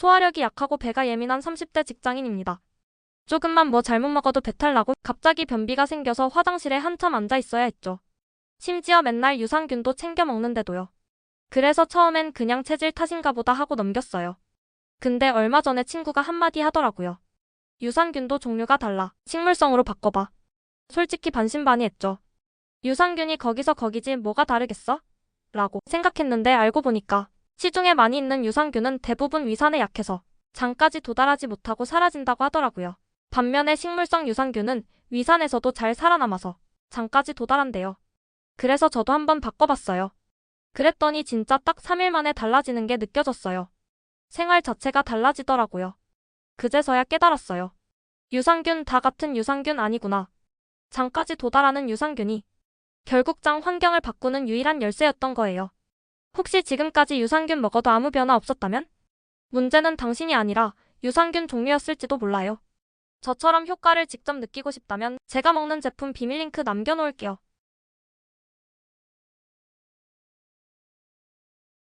소화력이 약하고 배가 예민한 30대 직장인입니다. 조금만 뭐 잘못 먹어도 배탈 나고 갑자기 변비가 생겨서 화장실에 한참 앉아 있어야 했죠. 심지어 맨날 유산균도 챙겨 먹는데도요. 그래서 처음엔 그냥 체질 탓인가 보다 하고 넘겼어요. 근데 얼마 전에 친구가 한마디 하더라고요. 유산균도 종류가 달라. 식물성으로 바꿔봐. 솔직히 반신반의했죠. 유산균이 거기서 거기지 뭐가 다르겠어? 라고 생각했는데 알고 보니까 시중에 많이 있는 유산균은 대부분 위산에 약해서 장까지 도달하지 못하고 사라진다고 하더라고요. 반면에 식물성 유산균은 위산에서도 잘 살아남아서 장까지 도달한대요. 그래서 저도 한번 바꿔봤어요. 그랬더니 진짜 딱 3일 만에 달라지는 게 느껴졌어요. 생활 자체가 달라지더라고요. 그제서야 깨달았어요. 유산균 다 같은 유산균 아니구나. 장까지 도달하는 유산균이 결국 장 환경을 바꾸는 유일한 열쇠였던 거예요. 혹시 지금까지 유산균 먹어도 아무 변화 없었다면? 문제는 당신이 아니라 유산균 종류였을지도 몰라요. 저처럼 효과를 직접 느끼고 싶다면 제가 먹는 제품 비밀 링크 남겨놓을게요.